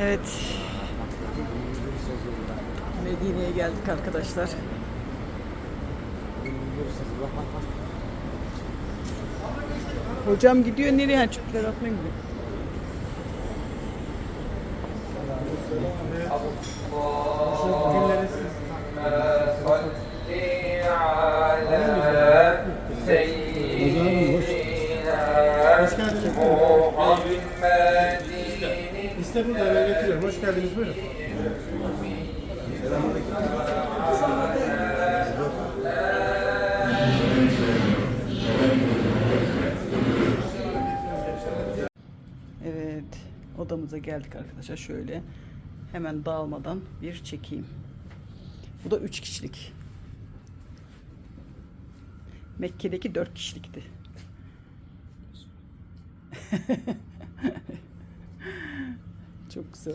Evet. Medine'ye geldik arkadaşlar. Hocam gidiyor nereye? Ha, Çöpler atmaya gidiyor. Hoş geldiniz. İşte burada eve getiriyorum. Hoş geldiniz. Buyurun. Evet. Odamıza geldik arkadaşlar. Şöyle hemen dağılmadan bir çekeyim. Bu da 3 kişilik. Mekke'deki 4 kişilikti. Çok güzel.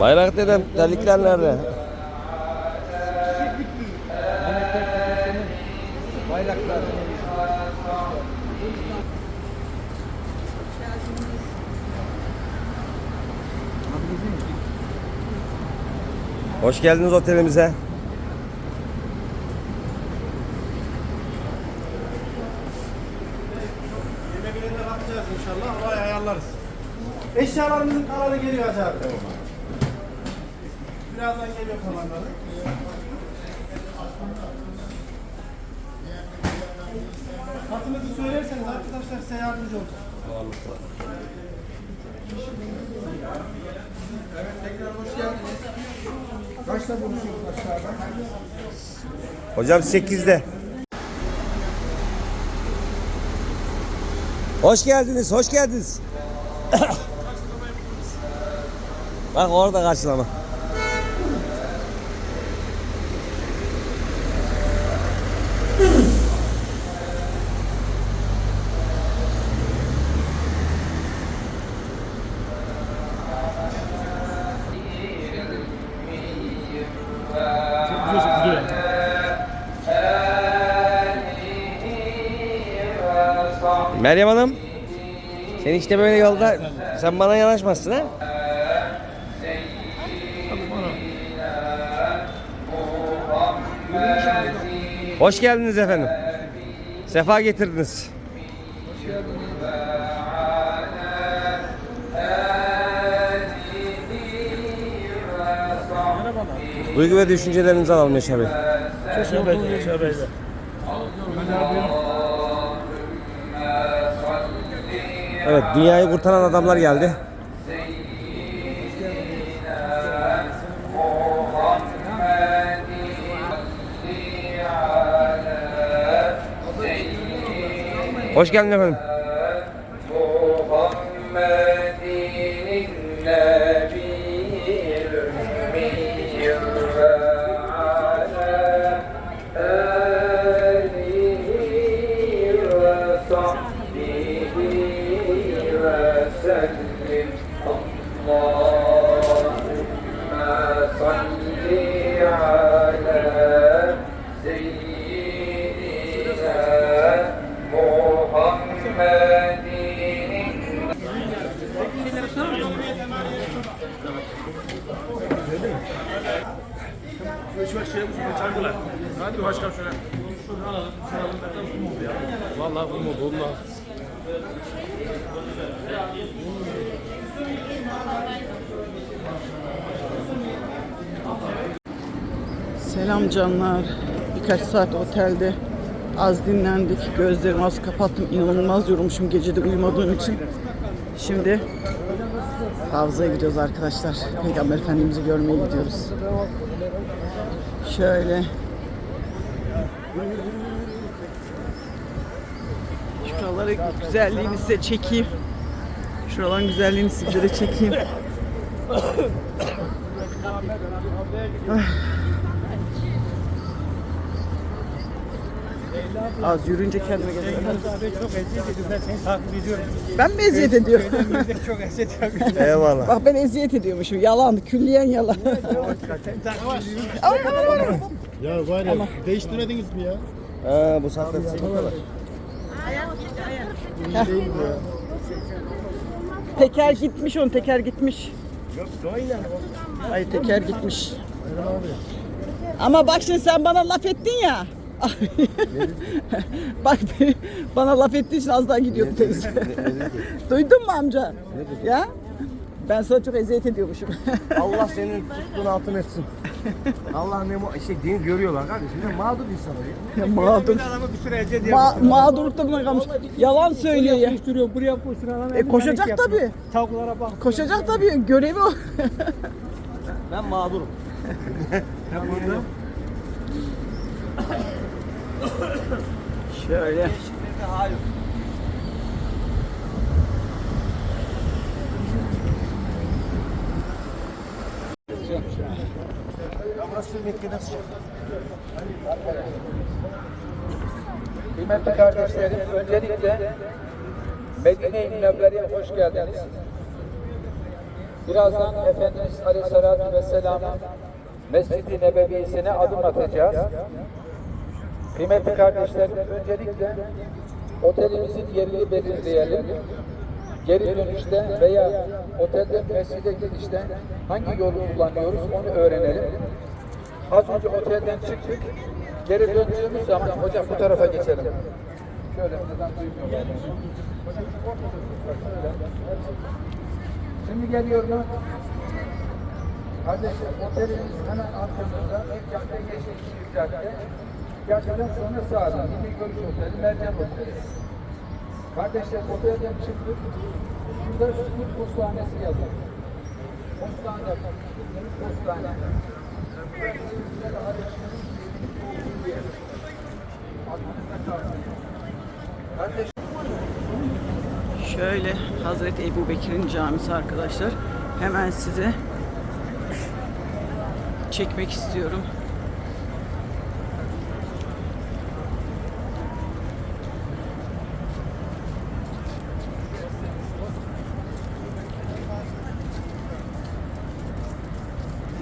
Bayrak dedem, terlikler nerede? Bayraklar. Hoş geldiniz otelimize. Bakacağız inşallah. Olay ayarlarız. Eşyalarımızın kalanı geliyor Hacı abi. Birazdan geliyor kalanları. Hatınızı söylerseniz arkadaşlar size yardımcı olur. Evet tekrar hoş geldiniz. Kaçta buluşuyoruz aşağıda? Hocam 8'de. Hoş geldiniz, hoş geldiniz. Bak orada karşılama. Meryem Hanım. Sen işte böyle yolda sen bana yanaşmazsın ha? Hoş geldiniz efendim. Sefa getirdiniz. Duygu ve düşüncelerinizi alalım Yaşar Bey. Evet dünyayı kurtaran adamlar geldi. Hoş geldin efendim. Hadi başkan şöyle. Mu? Vallahi. Selam canlar. Birkaç saat otelde az dinlendik. Gözlerimi az kapattım. İnanılmaz yorulmuşum gecede uyumadığım için. Şimdi Havzaya gidiyoruz arkadaşlar. Peygamber Efendimiz'i görmeye gidiyoruz. Şöyle. Şuraları güzelliğini size çekeyim. Şuraların güzelliğini size de çekeyim. Az yürüyünce kendime geliyorum. Çok eziyet ediyorum. Ben seni takip ediyorum. Ben mi eziyet ediyorum? Çok eziyet ediyorum. Eyvallah. Bak ben eziyet ediyormuşum. Yalan, külliyen yalan. Ya var ya değiştirmediniz mi ya? Ha, bu saatte sıkıntılar. teker gitmiş onun, teker gitmiş. Ay teker gitmiş. Ama bak şimdi sen bana laf ettin ya. Bak bana laf ettiğin için az daha gidiyordu teyze. Duydun mu amca? Ya? Ben sana çok eziyet ediyormuşum. Allah senin tuttuğun altın etsin. Allah ne mu işte dini görüyorlar kardeşim. Ne mağdur insanlar ya. Mağdur. Adamı bir süre eziyet. Ma mağdurlukta buna kalmış. Yalan söylüyor ya. Koşturuyor buraya koşturuyor. E, koşacak tabii. Tavuklara bak. Koşacak tabii. Görevi o. Ben mağdurum. Şöyle. Burası Sıcak. Kıymetli kardeşlerim, öncelikle Medine-i Münevvere'ye hoş geldiniz. Birazdan Efendimiz Aleyhisselatü Vesselam'ın Mescid-i Nebevi'sine adım atacağız. Kıymetli kardeşlerim, öncelikle otelimizin yerini belirleyelim. Geri dönüşte veya otelden mescide gidişte hangi yolu kullanıyoruz onu öğrenelim. Az önce otelden çıktık. Geri döndüğümüz zaman hocam bu tarafa geçelim. Şöyle. Şimdi geliyorum. Kardeşim otelimiz hemen arkamızda cadde geçtik bir cadde. Caddeden sonra sağdan Yeni Görüş Oteli, Mercan Oteli. Kardeşler otelden çıktık. Şurada Süt Postanesi yazıyor. Postane. Postane. Şöyle Hazreti Ebu Bekir'in camisi arkadaşlar. Hemen size çekmek istiyorum.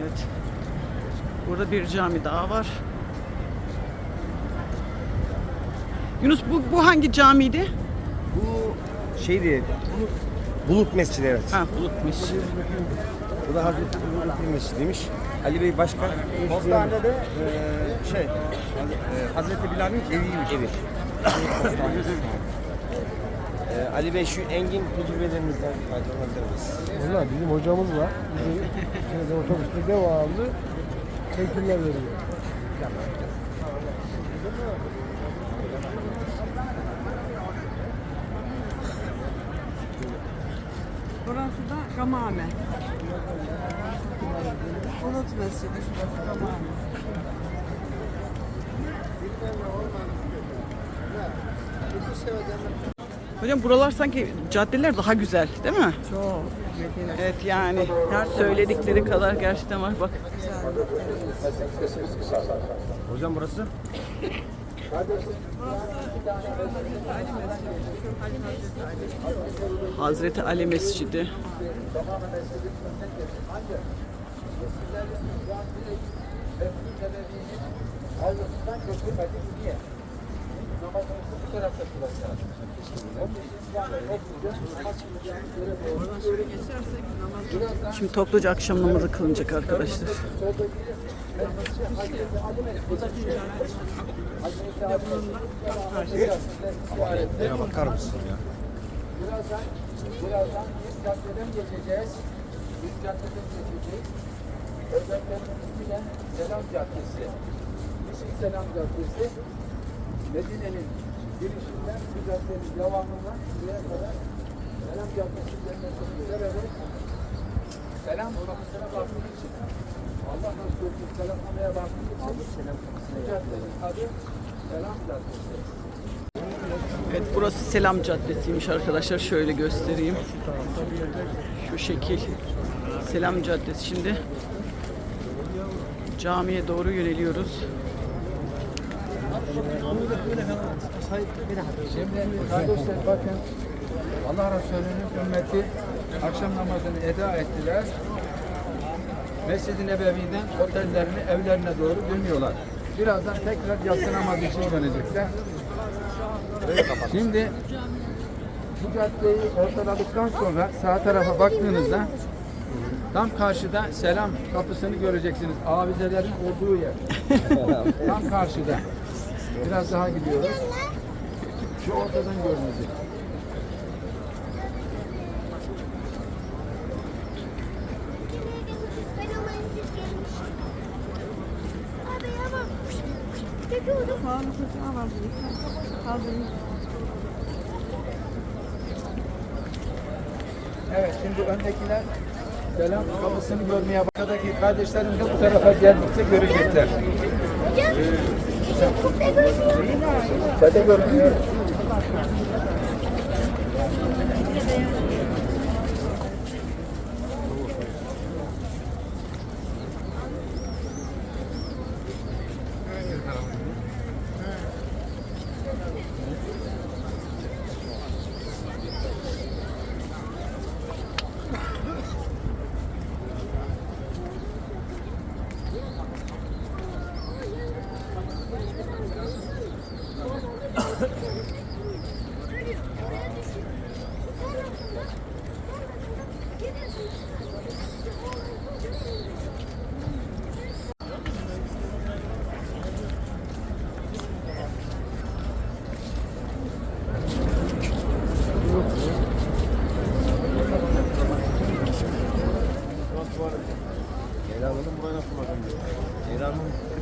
Evet. Burada bir cami daha var. Yunus bu, bu hangi camiydi? Bu şeydi. Bulut, Bulut Mescidi evet. Ha Bulut Mescidi. Bu da Hazreti Bulut Mescidiymiş. Ali Bey Başkan. Postanede de e, şey Hazreti Bilal'in eviymiş. Evi. E, Ali Bey şu engin tecrübelerimizden faydalanabilir miyiz? Valla bizim hocamız var. Bizi otobüste devamlı eğitimler veriyor. Burası da Gamame. Bulut Mescidi şurası Gamame. Hocam buralar sanki caddeler daha güzel değil mi? Çok. Evet yani söyledikleri kadar gerçekten var bak. Hocam burası? Hazreti Ali Mescidi. Şimdi topluca akşam namazı kılınacak arkadaşlar. Ya bakar mısın ya? Birazdan, birazdan biz caddeden geçeceğiz. Biz caddeden geçeceğiz. Özellikle ismi de Selam Caddesi. İsmi Selam Caddesi. Medine'nin girişinden bu caddenin devamından buraya kadar Selam Caddesi denmesini severek selam kapısına baktığı için Allah Resulü'nün selamlamaya baktığı için bu caddenin adı Selam Caddesi. Evet burası Selam Caddesi'ymiş arkadaşlar. Şöyle göstereyim. Şu şekil. Selam Caddesi. Şimdi camiye doğru yöneliyoruz. Allah Resulü'nün ümmeti akşam namazını eda ettiler. Mescid-i Nebevi'den otellerine, evlerine doğru dönüyorlar. Birazdan tekrar yatsı namazı için dönecekler. Şimdi bu caddeyi ortaladıktan sonra sağ tarafa baktığınızda tam karşıda selam kapısını göreceksiniz. Avizelerin olduğu yer. tam karşıda. Biraz daha gidiyoruz. Şu ortadan görünecek. Evet şimdi öndekiler selam kapısını görmeye başladaki kardeşlerim de bu tarafa geldikçe görecekler. Zaten görünüyor. Leyla Hanım buraya nasıl bakın?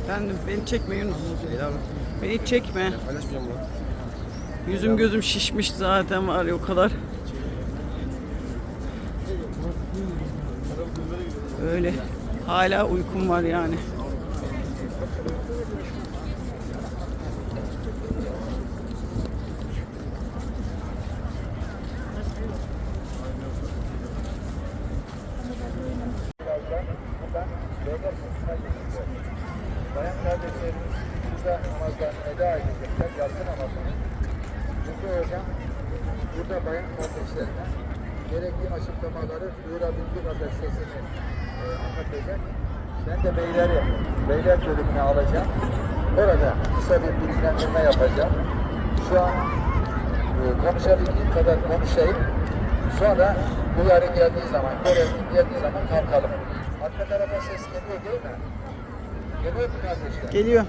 Efendim beni çekme Yunus. Beni çekme. Paylaşmayacağım bunu. Yüzüm gözüm şişmiş zaten var ya o kadar. Öyle. Hala uykum var yani. Burada namazlarını eda edecekler, yatsı namazını. Çünkü hocam burada bayan kardeşlerine gerekli açıklamaları duyurabildiği kadar sesini e, anlatacak. Ben de beyleri, beyler bölümüne alacağım. Orada kısa bir bilgilendirme yapacağım. Şu an e, konuşabildiğim kadar konuşayım. Sonra uyarı geldiği zaman, görevli geldiği zaman kalkalım. Arka tarafa ses geliyor değil mi? Geliyor mu kardeşler? Geliyor.